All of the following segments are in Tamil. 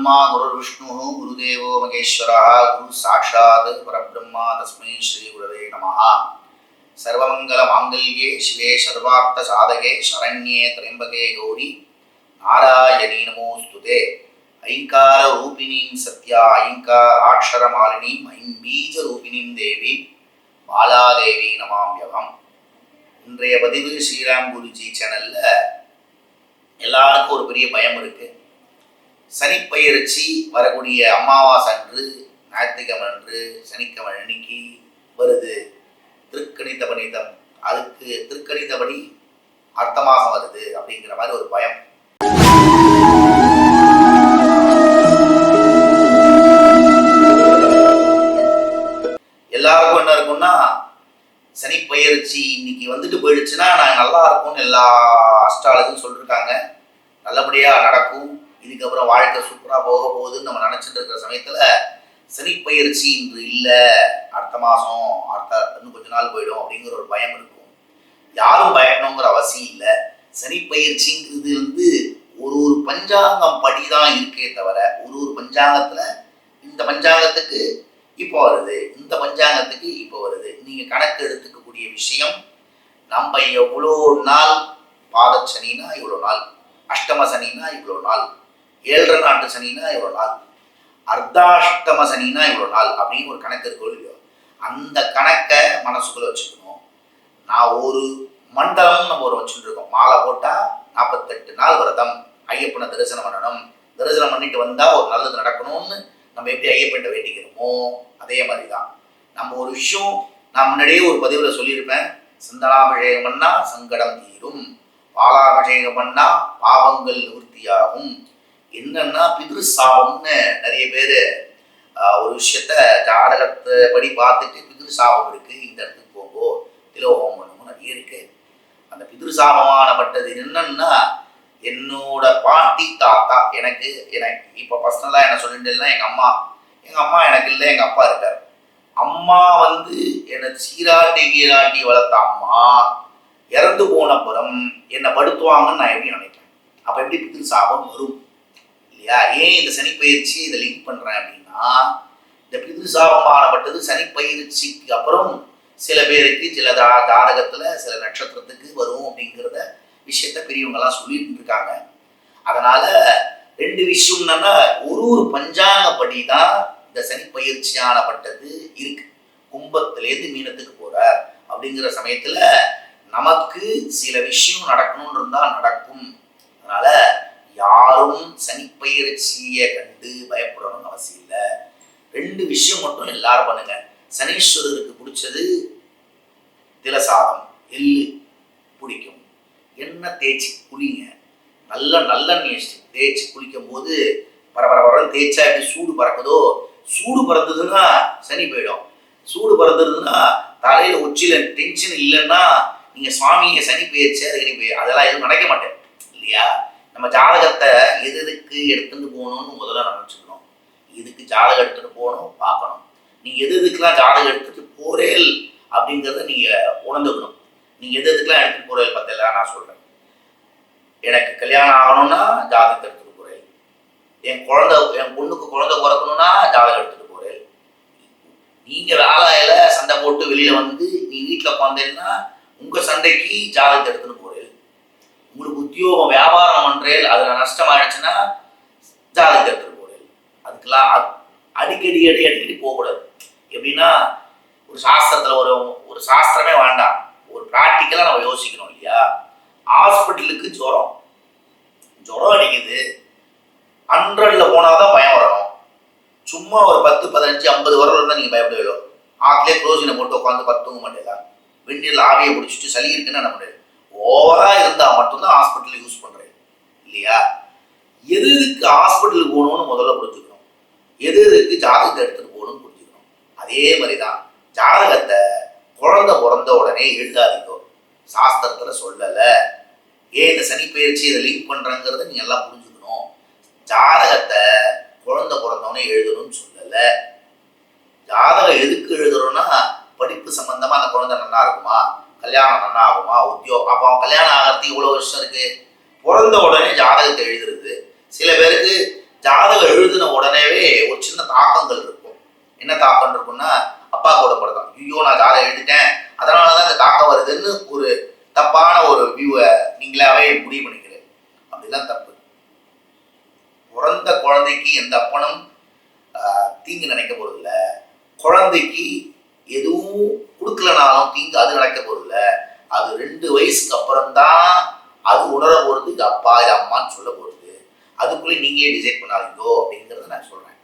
गुरुर्ब्रह्मा गुरुर्विष्णुः गुरुदेवो महेश्वरः गुरुसाक्षात् परब्रह्मा तस्मै श्रीगुरवे नमः सर्वमङ्गलमाङ्गल्ये शिवे सर्वार्थसाधके शरण्ये त्र्यम्बके गौरि नारायणी नमोऽस्तु ते ऐङ्काररूपिणीं सत्या ऐङ्काराक्षरमालिनीम् ऐं बीजरूपिणीं देवी பாலாதேவி நமாம்பியகம் இன்றைய பதிவு ஸ்ரீராம் குருஜி சேனலில் எல்லாருக்கும் ஒரு பெரிய பயம் இருக்குது சனிப்பயிற்சி வரக்கூடிய அமாவாசை அன்று ஞாயிற்றுக்கிழமை அன்று சனிக்கிழமை அன்னைக்கு வருது. திருக்கணித பணிதம் அதுக்கு திருக்கணிதபடி அர்த்தமாக வருது அப்படிங்கிற மாதிரி ஒரு பயம். எல்லாருக்கும் என்ன இருக்கும்னா சனிப்பயிற்சி இன்னைக்கு வந்துட்டு போயிடுச்சுன்னா நான் நல்லா இருக்கும்னு எல்லா அஸ்ட்ராலஜியும் சொல்லியிருக்காங்க நல்லபடியாக நடக்கும். இதுக்கப்புறம் வாழ்க்கை சூப்பராக போக போகுதுன்னு நம்ம நினச்சிட்டு இருக்கிற சமயத்தில் சனிப்பயிற்சி இன்று இல்லை அடுத்த மாதம் அடுத்த இன்னும் கொஞ்ச நாள் போயிடும் அப்படிங்கிற ஒரு பயம் இருக்கும். யாரும் பயப்படணுங்கிற அவசியம் இல்லை. சனிப்பயிற்சிங்கிறது வந்து ஒரு ஒரு பஞ்சாங்கம் படி தான் இருக்கே தவிர ஒரு ஒரு பஞ்சாங்கத்தில் இந்த பஞ்சாங்கத்துக்கு இப்போ வருது இந்த பஞ்சாங்கத்துக்கு இப்போ வருது. நீங்கள் கணக்கு எடுத்துக்கக்கூடிய விஷயம் நம்ம எவ்வளோ நாள் பாதச்சனின்னா இவ்வளோ நாள் அஷ்டம சனின்னா இவ்வளோ நாள் ஏழரை நாட்டு சனினா இவ்வளோ நாள் அர்த்தாஷ்டம சனினா இவ்வளோ நாள் அப்படின்னு ஒரு கணக்கு இருக்கோ இல்லையோ? அந்த கணக்கை மனசுக்குள்ள வச்சுக்கணும். நான் ஒரு மண்டலம் நம்ம ஒரு வச்சுட்டு இருக்கோம் மாலை போட்டால் நாற்பத்தெட்டு நாள் விரதம். ஐயப்பனை தரிசனம் பண்ணணும். தரிசனம் பண்ணிட்டு வந்தால் ஒரு நல்லது நடக்கணும்னு நம்ம எப்படி ஐயப்பன்ட்ட வேண்டிக்கிறோமோ அதே மாதிரி தான் நம்ம ஒரு விஷயம் நான் முன்னாடியே ஒரு பதிவில் சொல்லியிருப்பேன். சிந்தனாபிஷேகம் பண்ணால் சங்கடம் தீரும். பாலாபிஷேகம் பண்ணால் பாவங்கள் நிவர்த்தியாகும். என்னன்னா பிதிரு சாபம்னு நிறைய பேர் ஒரு விஷயத்த ஜாதகத்தை படி பார்த்துட்டு பிதிரு சாபம் இருக்கு இந்த இடத்துக்கு போங்கோ திலோகம் பண்ணுமோ நிறைய இருக்கு. அந்த பிதிரு சாபமானப்பட்டது என்னன்னா என்னோட பாட்டி தாத்தா எனக்கு எனக்கு இப்போ பர்சனலாக என்ன சொல்லிட்டுனா எங்கள் அம்மா எங்கள் அம்மா எனக்கு இல்லை எங்கள் அப்பா இருக்கார். அம்மா வந்து என்னை சீராட்டி கீராட்டி வளர்த்த அம்மா இறந்து போனப்புறம் என்னை படுத்துவாங்கன்னு நான் எப்படி நினைப்பேன் அப்போ எப்படி பித்திரு சாபம் வரும்? இல்லையா? ஏன் இந்த சனிப்பயிற்சி இதை லிங்க் பண்ணுறேன் அப்படின்னா இந்த பிதுசாபமானப்பட்டது சனி சனிப்பயிற்சிக்கு அப்புறம் சில பேருக்கு சில தா ஜாதகத்தில் சில நட்சத்திரத்துக்கு வரும் அப்படிங்கிறத விஷயத்த பெரியவங்கெல்லாம் சொல்லிட்டு இருக்காங்க. அதனால ரெண்டு விஷயம் என்னன்னா ஒரு ஒரு பஞ்சாங்கப்படி தான் இந்த சனி பயிற்சியானப்பட்டது இருக்கு. கும்பத்திலேருந்து மீனத்துக்கு போறார் அப்படிங்கிற சமயத்துல நமக்கு சில விஷயம் நடக்கணும்னு இருந்தா நடக்கும். அதனால யாரும் சனிப்பயிற்சியை கண்டு பயப்படணும்னு அவசியம் இல்லை. ரெண்டு விஷயம் மட்டும் எல்லாரும் பண்ணுங்க. சனீஸ்வரருக்கு பிடிச்சது திலசாதம் எள்ளு பிடிக்கும் எண்ணெய் தேய்ச்சி குளிங்க. நல்ல நல்லெண்ணெய் தேய்ச்சி குளிக்கும் போது பரபரபரன்னு தேய்ச்சா எப்படி சூடு பறக்குதோ? சூடு பறந்ததுன்னா சனி போயிடும். சூடு பறந்துருதுன்னா தலையில் உச்சியில் டென்ஷன் இல்லைன்னா நீங்கள் சுவாமியை சனி போயிடுச்சு அது போய் அதெல்லாம் எதுவும் நடக்க மாட்டேன். இல்லையா? நம்ம ஜாதகத்தை எது எதுக்கு எடுத்துகிட்டு போகணும்னு முதல்ல நினச்சிக்கணும் இதுக்கு ஜாதகம் எடுத்துகிட்டு போகணும் பார்க்கணும். நீங்கள் எது எதுக்கெலாம் ஜாதகம் எடுத்துகிட்டு போகிறேல் அப்படிங்கிறத நீங்கள் உணர்ந்துக்கணும். நீங்கள் எது எதுக்கெலாம் எடுத்துகிட்டு போகிறேல் பற்றியெல்லாம் நான் சொல்கிறேன் எனக்கு கல்யாணம் ஆகணும்னா ஜாதகத்தை எடுத்துகிட்டு போகிறேன் என் குழந்த என் பொண்ணுக்கு குழந்த பிறக்கணும்னா ஜாதகம் எடுத்துகிட்டு போகிறேன் நீங்கள் வேலையில் சண்டை போட்டு வெளியில் வந்து நீ வீட்டில் உட்காந்தேன்னா உங்கள் சண்டைக்கு ஜாதகத்தை எடுத்துகிட்டு போகிறேன் உத்தியோகம் வியாபாரம் பண்ணுறேன் அதில் நஷ்டம் ஆயிடுச்சுன்னா ஜாதகத்தை எடுத்துகிட்டு அதுக்கெல்லாம் அடிக்கடி அடி அடிக்கடி போகக்கூடாது. எப்படின்னா ஒரு சாஸ்திரத்தில் ஒரு ஒரு சாஸ்திரமே வேண்டாம். ஒரு ப்ராக்டிக்கலாக நம்ம யோசிக்கணும் இல்லையா? ஹாஸ்பிட்டலுக்கு ஜுரம். ஜுரம் அடிக்குது. ஹண்ட்ரட்ல போனால் தான் பயம் வரணும் சும்மா ஒரு பத்து பதினஞ்சு ஐம்பது வரல இருந்தால் நீங்கள் பயப்படுவீங்க ஆற்றுலேயே குளோசினை போட்டு உட்காந்து பத்து தூங்க மாட்டேங்களா? வெந்நீரில் ஆவியை பிடிச்சிட்டு சளி இருக்குன்னு என்ன முடியாது ஓவரா இருந்தால் மட்டும்தான் ஹாஸ்பிட்டல் யூஸ் பண்றேன். இல்லையா? எது எதுக்கு ஹாஸ்பிட்டலுக்கு போகணும்னு முதல்ல புரிஞ்சுக்கணும். எது எதுக்கு ஜாதகத்தை எடுத்துட்டு போகணும்னு புரிஞ்சுக்கணும். அதே மாதிரி தான் ஜாதகத்தை குழந்தை பிறந்த உடனே எழுதாதீங்க. சாஸ்திரத்தில் சொல்லலை. ஏன் இந்த சனி பயிற்சி இதை லிங்க் பண்ணுறங்கிறத நீ எல்லாம் புரிஞ்சுக்கணும். ஜாதகத்தை குழந்தை பிறந்தவனே எழுதணும்னு சொல்லலை. ஜாதகம் எதுக்கு எழுதுறோம்னா படிப்பு சம்பந்தமா அந்த குழந்தை நல்லா இருக்குமா? கல்யாணம் நல்லா ஆகுமா? உத்தியோகம். அப்போ அவன் கல்யாணம் ஆகிறதுக்கு இவ்வளோ வருஷம் இருக்கு. பிறந்த உடனே ஜாதகத்தை எழுதுறது. சில பேருக்கு ஜாதகம் எழுதின உடனேவே ஒரு சின்ன தாக்கங்கள் இருக்கும். என்ன தாக்கம் இருக்கும்னா அப்பா கூட படத்தான் ஐயோ நான் ஜாதகம் எழுதிட்டேன். அதனால தான் இந்த தாக்கம் வருதுன்னு ஒரு தப்பான ஒரு வியூவை நீங்களாவே முடிவு பண்ணிக்கிறேன் அப்படிலாம் தப்பு. பிறந்த குழந்தைக்கு எந்த அப்பனும் தீங்கு நினைக்க போறதில்லை. குழந்தைக்கு எதுவும் கொடுக்கலனாலும் தீங்கு அது நடக்க போறதில்ல. அது ரெண்டு வயசுக்கு அப்புறம்தான் அது உணர போறது இது அப்பா இது அம்மான்னு சொல்ல போறது. அதுக்குள்ளே நீங்களே டிசைட் பண்ணாதீங்கோ அப்படிங்கிறத நான் சொல்றேன்.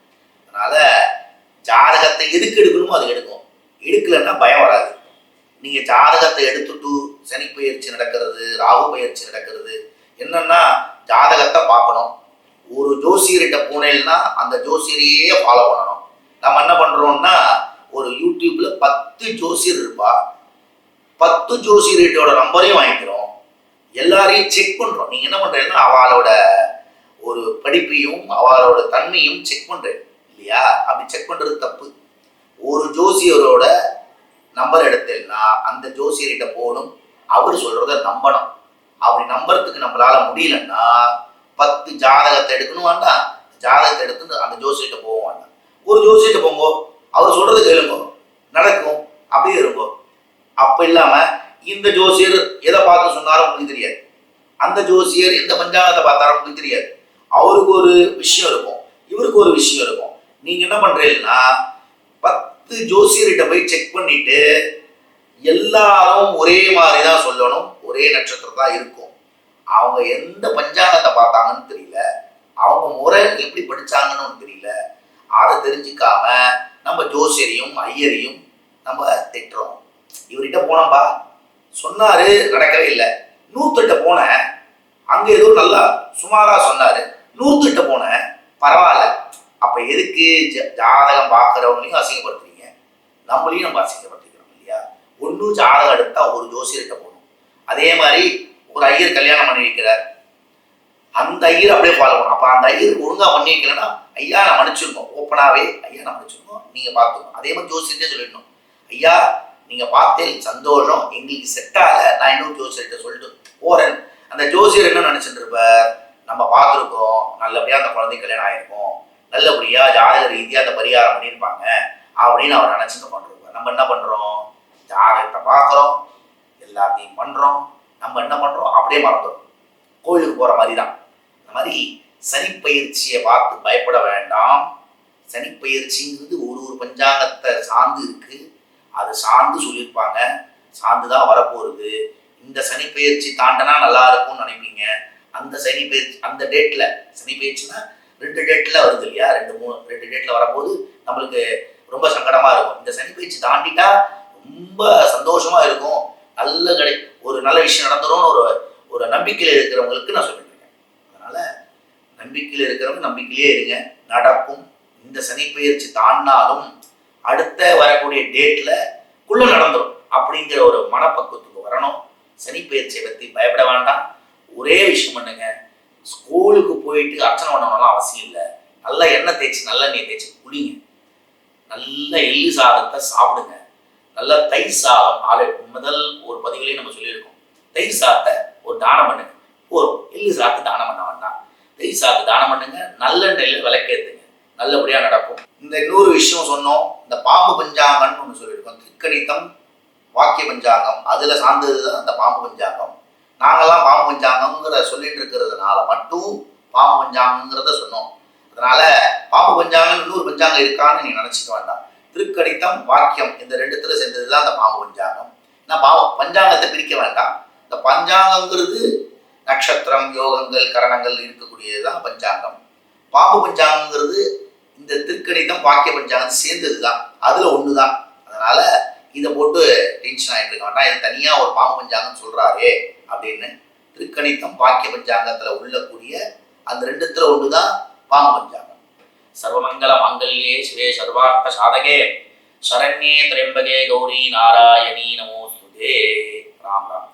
அதனால ஜாதகத்தை எதுக்கு எடுக்கணுமோ அது எடுக்கும். எடுக்கலைன்னா பயம் வராது. நீங்க ஜாதகத்தை எடுத்துட்டு சனி பயிற்சி நடக்கிறது ராகு பயிற்சி நடக்கிறது என்னன்னா ஜாதகத்தை பார்க்கணும். ஒரு ஜோசியர்கிட்ட போனேன்னா அந்த ஜோசியரையே ஃபாலோ பண்ணணும். நம்ம என்ன பண்றோம்னா ஒரு யூடியூப்ல பத்து ஜோசியர் இருப்பா. பத்து ஜோசியர்கிட்டோட நம்பரையும் வாங்கிக்கிறோம். எல்லாரையும் செக் பண்றோம். நீங்க என்ன பண்றீங்கன்னா அவளோட ஒரு படிப்பையும் அவளோட தன்மையும் செக் பண்றேன் இல்லையா? அப்படி செக் பண்றது தப்பு. ஒரு ஜோசியரோட நம்பர் எடுத்தேன்னா அந்த ஜோசியர்கிட்ட போகணும். அவர் சொல்றத நம்பணும். அப்படி நம்புறதுக்கு நம்மளால முடியலன்னா பத்து ஜாதகத்தை எடுக்கணும் வேண்டாம். ஜாதகத்தை எடுத்து அந்த ஜோசியிட்ட போக வேண்டாம். ஒரு ஜோசியிட்ட போங்கோ. அவர் சொல்றது கேளுங்க. நடக்கும். அப்படியே இருக்கும் அப்ப இல்லாம இந்த ஜோசியர் எதை பார்த்து சொன்னாரோ உங்களுக்கு தெரியாது. அந்த ஜோசியர் எந்த பஞ்சாங்கத்தை பார்த்தாரோ உங்களுக்கு தெரியாது. அவருக்கு ஒரு விஷயம் இருக்கும். இவருக்கு ஒரு விஷயம் இருக்கும். நீங்க என்ன பண்றீங்கன்னா பத்து ஜோசியர்கிட்ட போய் செக் பண்ணிட்டு எல்லாரும் ஒரே மாதிரி தான் சொல்லணும். ஒரே நட்சத்திரம் தான் இருக்கும். அவங்க எந்த பஞ்சாங்கத்தை பார்த்தாங்கன்னு தெரியல. அவங்க முறை எப்படி படிச்சாங்கன்னு தெரியல. அதை தெரிஞ்சுக்காம நம்ம ஜோசியரையும் ஐயரையும் நம்ம திட்டுறோம். இவர்கிட்ட போனப்பா சொன்னாரு நடக்கவே இல்லை. நூத்துகிட்ட போனேன் அங்க ஏதோ நல்லா சுமாரா சொன்னாரு. நூத்துகிட்ட போனேன் பரவாயில்ல. அப்ப எதுக்கு ஜ- ஜாதகம் பார்க்கறவங்களையும் அசிங்கப்படுத்துறீங்க? நம்மளையும் நம்ம அசிங்கப்படுத்திக்கிறோம் இல்லையா? ஒன்றும் ஜாதகம் எடுத்தா ஒரு ஜோசியர்கிட்ட போகணும். அதே மாதிரி ஒரு ஐயர் கல்யாணம் பண்ணி வைக்கிறார். அந்த ஐயர் அப்படியே ஃபாலோ பண்ணும் அப்போ அந்த ஐயர் ஒழுங்கா பண்ணி வைக்கலன்னா ஐயா நான் மன்னிச்சிருக்கோம் ஓப்பனாவே ஐயா நான் மன்னிச்சிருக்கோம் நீங்க பார்த்துக்கணும். அதே மாதிரி ஜோசியர்கிட்டே சொல்லிடணும். ஐயா நீங்க பார்த்தேன் சந்தோஷம். எங்களுக்கு செட் ஆகல. நான் இன்னும் ஜோசியர்கிட்ட சொல்லிட்டு போறேன். அந்த ஜோசியர் என்ன நினைச்சிட்டு இருப்பார்? நம்ம பார்த்துருக்கோம். நல்லபடியா அந்த குழந்தை கல்யாணம் ஆயிருக்கும். நல்லபடியா ஜாதக ரீதியா அந்த பரிகாரம் பண்ணியிருப்பாங்க. அப்படின்னு அவர் நினைச்சுட்டு பண்ணிருப்பார் நம்ம என்ன பண்றோம்? ஜாதகத்தை பார்க்குறோம். எல்லாத்தையும் பண்றோம். நம்ம என்ன பண்றோம்? அப்படியே மறந்துடும் கோயிலுக்கு போற மாதிரி தான். இந்த மாதிரி சனிப்பயிற்சியை பார்த்து பயப்பட வேண்டாம். சனிப்பயிற்சிங்கிறது ஒரு ஒரு பஞ்சாங்கத்தை சார்ந்து இருக்கு. அது சார்ந்து சொல்லியிருப்பாங்க. சார்ந்து தான் வரப்போகுது. இந்த சனிப்பெயர்ச்சி தாண்டனா நல்லா இருக்கும்னு நினைப்பீங்க. அந்த சனி பயிற்சி அந்த டேட்ல சனி பயிற்சினா ரெண்டு டேட்ல வருது இல்லையா? ரெண்டு மூணு ரெண்டு டேட்ல வரும்போது நம்மளுக்கு ரொம்ப சங்கடமா இருக்கும். இந்த சனி பயிற்சி தாண்டிட்டா ரொம்ப சந்தோஷமா இருக்கும். நல்ல கிடை ஒரு நல்ல விஷயம் நடந்துரும்னு ஒரு ஒரு நம்பிக்கையில் இருக்கிறவங்களுக்கு நான் சொல்லிட்டு இருக்கேன். அதனால நம்பிக்கையில் இருக்கிறவங்க நம்பிக்கையிலே இருங்க. நடக்கும். இந்த சனி பயிற்சி தாண்டினாலும் அடுத்த வரக்கூடிய டேட்ல குள்ள நடந்துடும் அப்படிங்கிற ஒரு மனப்பக்குவத்துக்கு வரணும். சனி பயிற்சியை பயப்பட வேண்டாம். ஒரே விஷயம் பண்ணுங்க. ஸ்கூலுக்கு போயிட்டு அர்ச்சனை பண்ணணும்லாம் அவசியம் இல்லை. நல்லா எண்ணெய் தேய்ச்சி நல்லெண்ணெய் தேய்ச்சி குளிங்க. நல்ல எள்ளு சாதத்தை சாப்பிடுங்க. நல்ல தயிர் சாதம் ஆளு முதல் ஒரு பதிவுலையும் நம்ம சொல்லியிருக்கோம். தயிர் சாதத்தை ஒரு தானம் பண்ணுங்க. போதும். எள்ளு சாதத்தை தானம் பண்ண வேண்டாம். தயிர் சாதத்தை தானம் பண்ணுங்க. நல்லெண்ணெயில் விளக்கேத்துங்க. நல்லபடியாக நடக்கும். இந்த இன்னொரு விஷயம் சொன்னோம். இந்த பாம்பு பஞ்சாங்கம்னு ஒன்று சொல்லியிருக்கோம். திருக்கணித்தம் வாக்கிய பஞ்சாங்கம். அதில் சார்ந்தது தான் அந்த பாம்பு பஞ்சாங்கம். நாங்கெல்லாம் பாம்பு பஞ்சாங்கம்ங்கிற சொல்லிட்டு இருக்கிறதுனால மட்டும் பாம்பு பஞ்சாங்கங்கிறத சொன்னோம். அதனால பாம்பு பஞ்சாங்கம் இன்னொரு பஞ்சாங்கம் இருக்கான்னு நீங்கள் நினச்சிக்க வேண்டாம். திருக்கணித்தம் வாக்கியம் இந்த ரெண்டுத்துல சேர்ந்தது தான் அந்த பாம்பு பஞ்சாங்கம். நான் பாம்பு பஞ்சாங்கத்தை பிரிக்க வேண்டாம். இந்த பஞ்சாங்கங்கிறது நட்சத்திரம் யோகங்கள் கரணங்கள் இருக்கக்கூடியது தான் பஞ்சாங்கம். பாம்பு பஞ்சாங்கங்கிறது இந்த திருக்கணிதம் வாக்கிய பஞ்சாங்கம் சேர்ந்தது தான் அதில் ஒன்று தான் அதனால் இதை போட்டு டென்ஷன் ஆகிட்டு இருக்க வேண்டாம். இது தனியாக ஒரு பாம்பு பஞ்சாங்கம் சொல்றாரே அப்படின்னு திருக்கணித்தம் வாக்கிய பஞ்சாங்கத்தில் உள்ளக்கூடிய அந்த ரெண்டுத்தில் ஒன்று தான் பாம்பு பஞ்சாங்கம் சர்வமங்கல மங்கல்யே சிவே சர்வார்த்த சாதகே. சரண்யே திரம்பகே கௌரி நாராயணி நமோஸ்துதே ராம் ராம்.